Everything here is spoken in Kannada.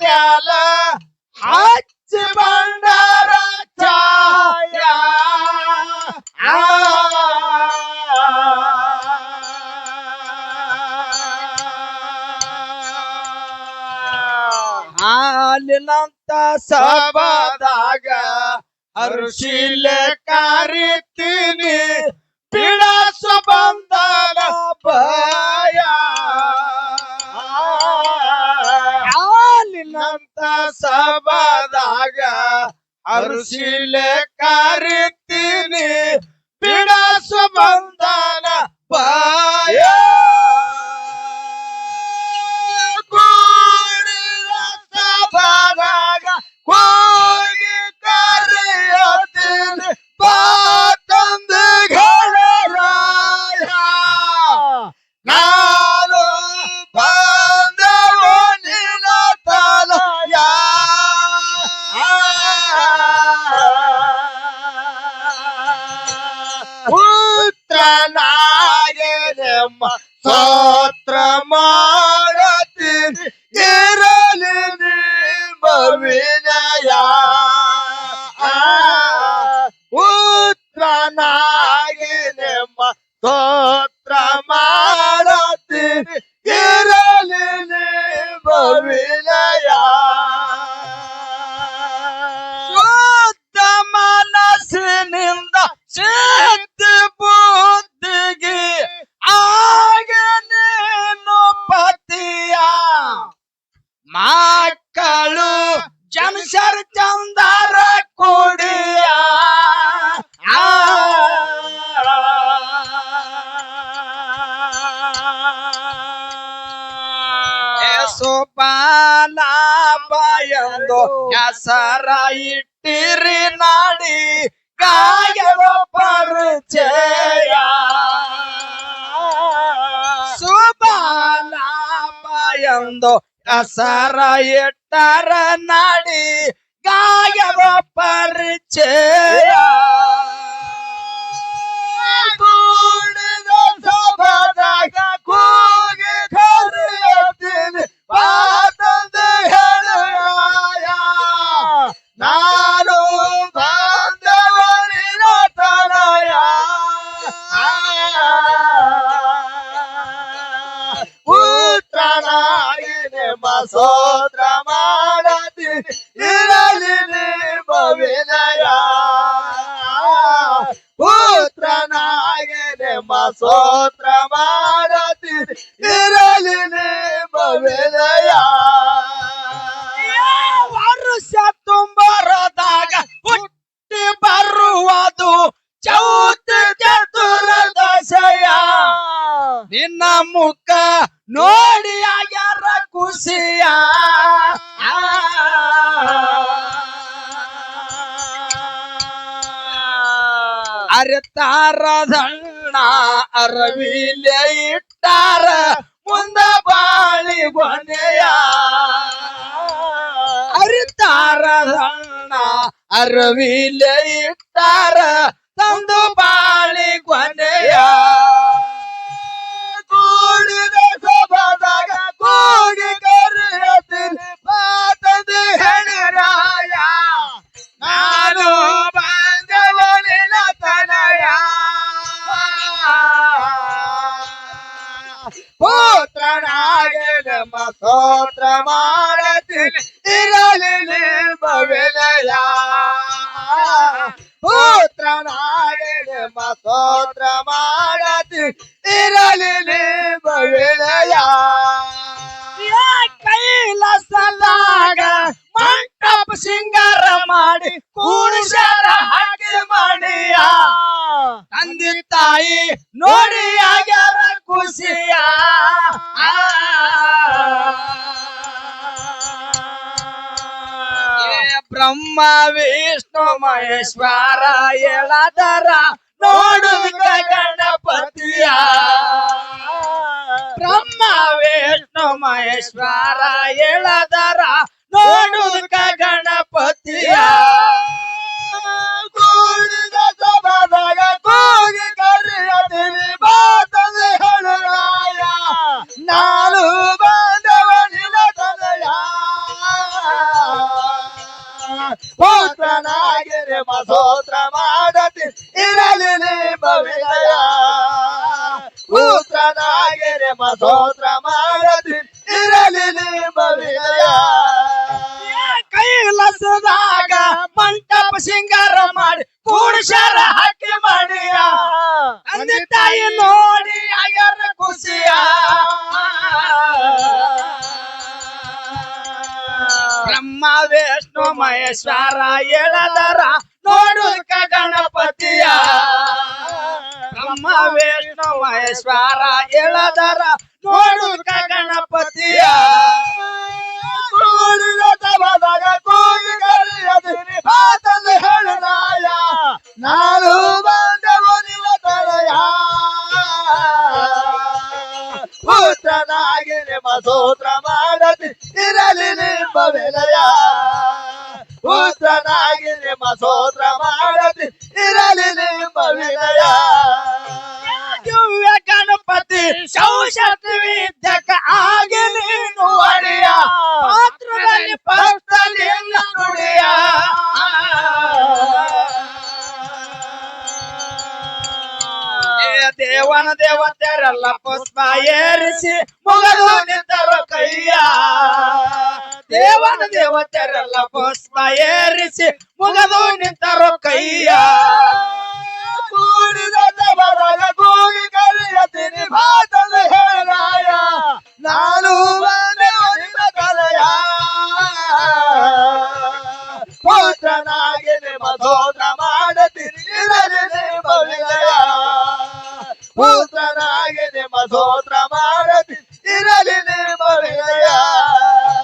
ಮ್ಯಾಲ ಹಚ್ಚ ಬಂಡಾರ ಛಾಯ. ಹಾಲಿನಂತ ಸಬದಾಗ ಹರುಶೀಲ ಕಾರಿತೀನಿ. ಬಿಡಸ ಬಂದಲ ಭಯ. ಸಭಾದಾಗ ಹರುಶಿಲ ಕರಿತೀನಿ. ಬಿಡಸ ಬಂಧನ ಪಾಯ ಸಭಾದಾಗ ಹೋಗಿ ಕರೆಯತೀನಿ. ತಂದೆ ಘನರಾಯ ನಾನು ಪುತ್ರನಾಗೆನೆಮ್ಮ ಸ್ತೋತ್ರ ಮಾಡತೀನಿ ಇರಲಿ ನಿಮ್ಮ ವಿನಯ ಪುತ್ರನಾಗೆನೆಮ್ಮ ಹೆಸರ ಇಟ್ಟಿರಿ ನಾಡಿ ಕಾಯವ ಪರಿಚಯ. ಸುಬಾಲ ಬಯಂದು ಹೆಸರ ಇಟ್ಟರ ನಾಡಿ ಗಾಯವ ಪರಿಚಯ. ಕೂಡಿದ ಸಭಾದಾಗ ಕೂಗಿ ಕರೆಯುತ್ತೀನಿ ಸೋದ್ರ ಮಾಡತೀನಿ ಇರಲಿ ನಿಮ್ಮ ವಿನಯ. ಪುತ್ರನಾಗಿ ನಿಮ್ಮ ಸೋತ್ರ ಮಾಡತೀನಿ ಇರಲಿ ನಿಮ್ಮ ವಿನಯ. ವರುಷ ತುಂಬರದಾಗ ಹುಟ್ಟಿ ಬರುವುದು ಚೌತಿ ಚತುರ್ದಶಯ ನಿನ್ನ ಮುಖ ನೋಡಿ ಆಗ್ಯಾರ ಖುಷಿಯ ಅರತಾರದಣ್ಣ ಅರವಿಲೆ ಇಟ್ಟಾರ ಮುಂದ ಬಾಳಿ ಕೊನೆಯ ಅರಿತಾರದಣ್ಣ ಅರವಿಲೆ ಇಟ್ಟಾರ ತಂದು ಬಾಳಿ ಸ್ತೋತ್ರ ಮಾಡತೀನಿ ಇರಲಿ ನಿಮ್ಮ ಪುತ್ರ ನಿಮ್ಮ ಸ್ತೋತ್ರ ಮಾಡತಿ ಇರಲಿ ನಿಮ್ಮ ಕೈಲಸಲಾಗ ಮಂಟಪ ಸಿಂಗಾರ ಮಾಡಿ ಕೂಡಿಸರ ಹಾಕಿ ಮಾಡಿಯ. ತಂದೆ ತಾಯಿ ನೋಡಿ ಆಗ್ಯಾರ ಖುಷಿಯ ಬ್ರಹ್ಮ ವಿಷ್ಣು ಮಹೇಶ್ವರ ಎಳದರ ನೋಡುವ ಗಣಪತಿಯ. ಬ್ರಹ್ಮ ವಿಷ್ಣು ಮಹೇಶ್ವರ ಎಳದರ ನೋಡುವ ಗಣಪತಿಯ. ಪುತ್ರನಾಗಿರಿ ಮಸೋತ್ರ ಮಾಡತಿ ಇರಲಿ ನಿಮ್ಮ ವಿನಯ. ಪುತ್ರನಾಗಿರಿ ಮಸೋತ್ರ ಮಾಡತಿ ಇರಲಿ ನಿಮ್ಮ ವಿಜಯ ಕೈಲಸದಾಗ ಮಂಟಪ ಸಿಂಗಾರ ಮಾಡಿ ಕೂಡ್ಸ್ಯಾರ ಹಾಕಿ ಮಾಡಿಯ. ತಂದೆ ತಾಯಿ ನೋಡಿ ಆಗ್ಯಾರ ಖುಷಿಯ ಬ್ರಹ್ಮ ವಿಷ್ಣು ಮಹೇಶ್ವರ ಎಳದರ ನೋಡು ಗಣಪತಿಯ. ಬ್ರಹ್ಮ ವಿಷ್ಣು ಮಹೇಶ್ವರ ಎಳದರ ನೋಡು ಗಣಪತಿಯ. ನಿಮ್ಮ ನಿಮ್ಮ ಸೂತ್ರ ವಿಲಯ ದಿವ್ಯ ಗಣಪತಿ ಶೌಶಕ್ತಿ ವಿದ್ಯಕ ಆಗಿ ನೀನು ಅಡಿಯ ಪಾತ್ರದಲ್ಲಿ ಪಸ್ತಲಿ ನುಡಿಯ. ದೇವನ ದೇವತೆರೆಲ್ಲ ಪುಷ್ಪ ಏರಿಸಿ ಮುಗದು ನಿಂತರು ಕೈಯ. ದೇವನ ದೇವತೆರೆಲ್ಲ ಪುಷ್ಪ ಏರಿಸಿ ಮುಗದು ನಿಂತರು ಕೈಯ. ಕರೆಯತೀನಿ ಮಾತಲು ಹೇಳಾಯ ನಾನು ಬಂದೆ ನಿಮ್ಮ ಕಲೆಯ ಪುತ್ರನಾಗಿ ನಿಮ್ಮ ಸೋತ್ರ ಮಾಡತೀನಿ ಇರಲಿ ನಿಮ್ಮ ವಿಲಯ ಪುತ್ರನಾಗಿ